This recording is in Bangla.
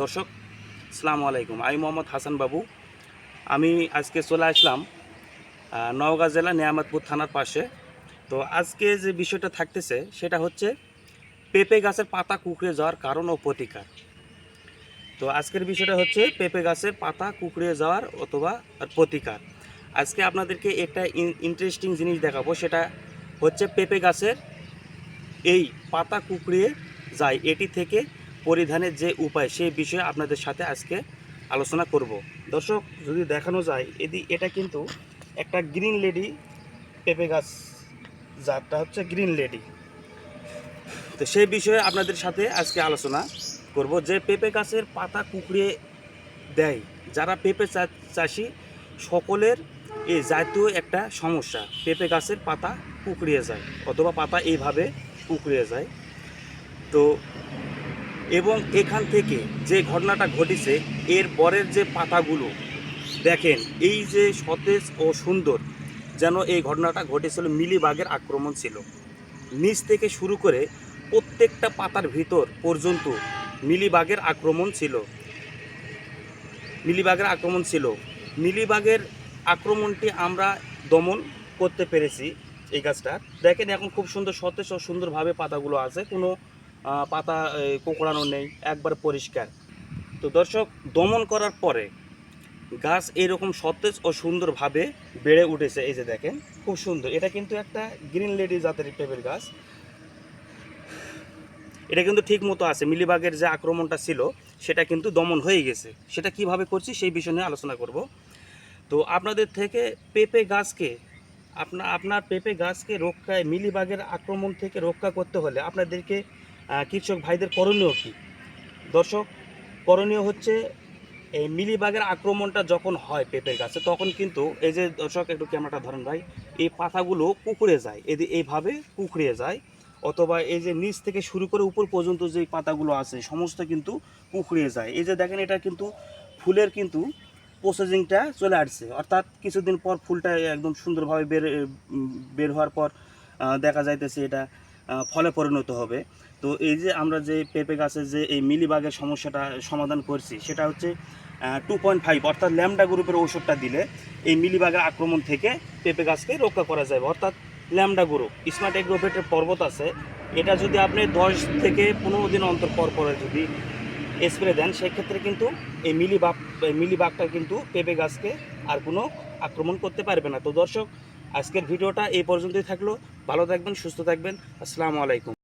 দর্শক, আসসালামু আলাইকুম। আমি মোহাম্মদ হাসান বাবু। আমি আজকে চলে আসলাম নওগাঁ জেলা নিয়ামতপুর থানার পাশে। তো আজকে যে বিষয়টা থাকতেছে, সেটা হচ্ছে পেঁপে গাছের পাতা কুকড়ে যাওয়ার কারণ ও প্রতিকার। তো আজকের বিষয়টা হচ্ছে পেঁপে গাছের পাতা কুকড়ে যাওয়ার অথবা প্রতিকার। আজকে আপনাদেরকে একটা ইন্টারেস্টিং জিনিস দেখাবো, সেটা হচ্ছে পেঁপে গাছের এই পাতা কুকড়িয়ে যায়, এটি থেকে পরিধানের যে উপায় সেই বিষয়ে আপনাদের সাথে আজকে আলোচনা করব। দর্শক, যদি দেখানো যায়, এদি, এটা কিন্তু একটা গ্রিন লেডি পেঁপে গাছ জাতটা হচ্ছে গ্রিন লেডি। তো সেই বিষয়ে আপনাদের সাথে আজকে আলোচনা করব যে পেঁপে গাছের পাতা কুকড়িয়ে দেয়। যারা পেঁপে চাষি, সকলের এই জাতীয় একটা সমস্যা, পেঁপে গাছের পাতা কুকড়িয়ে যায়, অথবা পাতা এইভাবে কুকড়িয়ে যায়। তো এবং এখান থেকে যে ঘটনাটা ঘটেছে, এর পরের যে পাতাগুলো, দেখেন, এই যে সতেজ ও সুন্দর যেন এই ঘটনাটা ঘটেছিল, মিলিবাগের আক্রমণ ছিল। নিচ থেকে শুরু করে প্রত্যেকটা পাতার ভিতর পর্যন্ত মিলিবাগের আক্রমণ ছিল। মিলিবাগের আক্রমণ ছিল। মিলিবাগের আক্রমণটি আমরা দমন করতে পেরেছি এই গাছটা। দেখেন, এখন খুব সুন্দর সতেজ ও সুন্দরভাবে পাতাগুলো আছে। কোনো পাতা কোঁকড়ানো নেই, একবার পরিষ্কার। তো দর্শক, দমন করার পরে গাছ এরকম সতেজ ও সুন্দরভাবে বেড়ে উঠেছে, এই যে দেখেন, খুব সুন্দর। এটা কিন্তু একটা গ্রিন লেডি জাতের পেঁপের গাছ। এটা কিন্তু ঠিক মতো আছে, মিলিবাগের যে আক্রমণটা ছিল, সেটা কিন্তু দমন হয়ে গেছে। সেটা কীভাবে করছি, সেই বিষয় নিয়ে আলোচনা করব। তো আপনাদের থেকে পেঁপে গাছকে আপনার আপনার পেঁপে গাছকে রক্ষায় মিলিবাগের আক্রমণ থেকে রক্ষা করতে হলে আপনাদেরকে কৃষক ভাইদের করণীয় কী? দর্শক, করণীয় হচ্ছে এই মিলিবাগের আক্রমণটা যখন হয় পেঁপের গাছে, তখন কিন্তু এই যে দর্শক, একটু ক্যামেরাটা ধরেন ভাই, এই পাতাগুলো কুকুরে যায়। এদি এইভাবে কুকড়িয়ে যায়, অথবা এই যে নিচ থেকে শুরু করে উপর পর্যন্ত যে পাতাগুলো আছে, সমস্ত কিন্তু কুকড়িয়ে যায়। এই যে দেখেন, এটা কিন্তু ফুলের কিন্তু প্রসেসিংটা চলে আসছে। অর্থাৎ কিছুদিন পর ফুলটা একদম সুন্দরভাবে বের বের হওয়ার পর দেখা যাইতেছে এটা। ফলে পরিণত হবে। তো এই যে আমরা যে পেঁপে গাছের যে এই মিলিবাগের সমস্যাটা সমাধান করছি, সেটা হচ্ছে টু পয়েন্ট ফাইভ অর্থাৎ ল্যামডা গ্রুপের ওষুধটা দিলে এই মিলিবাগের আক্রমণ থেকে পেঁপে গাছকে রক্ষা করা যাবে। অর্থাৎ ল্যামডা গ্রুপ, স্মার্ট এগ্রোভেটের পর্বত আছে। এটা যদি আপনি দশ থেকে পনেরো দিন অন্তর পর পরে যদি স্প্রে দেন, সেক্ষেত্রে কিন্তু এই মিলিবাগ মিলিবাগটা কিন্তু পেঁপে গাছকে আর কোনো আক্রমণ করতে পারবে না। তো দর্শক আজকের ভিডিওটা এই পর্যন্তই থাকল। ভালো থাকবেন সুস্থ থাকবেন। আসসালামু আলাইকুম।